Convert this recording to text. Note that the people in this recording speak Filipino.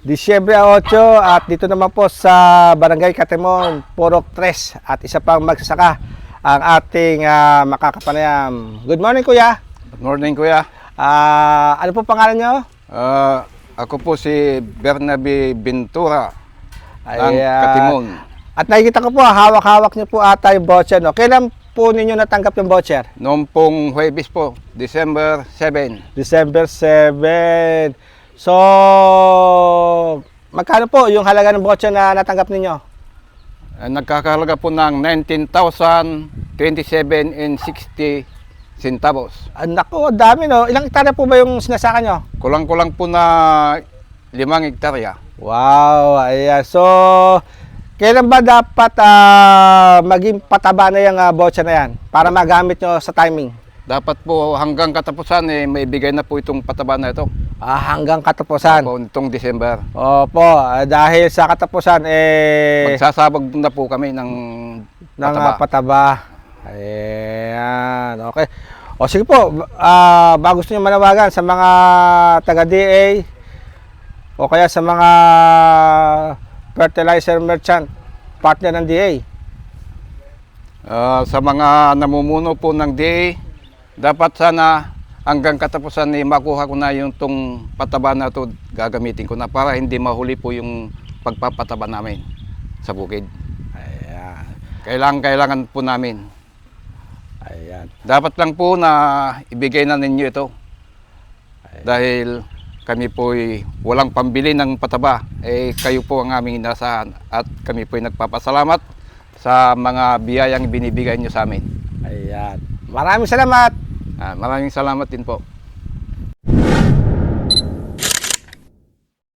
Disyembre 8 at dito naman po sa Barangay Katemon, Purok 3 at isa pang magsasaka ang ating ah, makakapanayam. Good morning kuya. Good morning, Kuya. Ah, ano po pangalan nyo? Ah, ako po si Bernabe Ventura ng Ay, ah, Katimon. At nakikita ko po, hawak-hawak nyo po ata yung voucher. No? Kailan po ninyo natanggap yung voucher? Noong pong Huwebes po, December 7. December 7. So, magkano po yung halaga ng voucher na natanggap ninyo? Ah, nagkakahalaga po ng 19,027 and 60 centavos. Ah, naku, ang dami no. Ilang hektarya po ba yung sinasaka nyo? Kulang-kulang po na limang hektarya. Wow, ayan. So, kailan ba dapat ah, maging pataba na yung ah, voucher na yan para magamit nyo sa timing? Dapat po hanggang katapusan eh, maibigay na po itong pataba na ito. Ah, hanggang katapusan. Po, itong December. Opo, ah, dahil sa katapusan, eh, Magsasabog na po kami ng ng pataba. ah, pataba. Ayan, okay. O sige po, ah, bago gusto nyo manawagan sa mga taga-DA o kaya sa mga fertilizer merchant, partner ng DA. Ah, sa mga namumuno po ng DA, dapat sana hanggang katapusan ni makuha ko na yung tong pataba na to gagamitin ko na para hindi mahuli po yung pagpapataba namin sa bukid. Ayan. Kailangan kailangan po namin. Ayan. Dapat lang po na ibigay na ninyo ito. Dahil kami po walang pambili ng pataba. Eh kayo po ang aming inasahan at kami po nagpapasalamat sa mga biyayang binibigay nyo sa amin. Ayan. Maraming salamat. Ah, maraming salamat din po.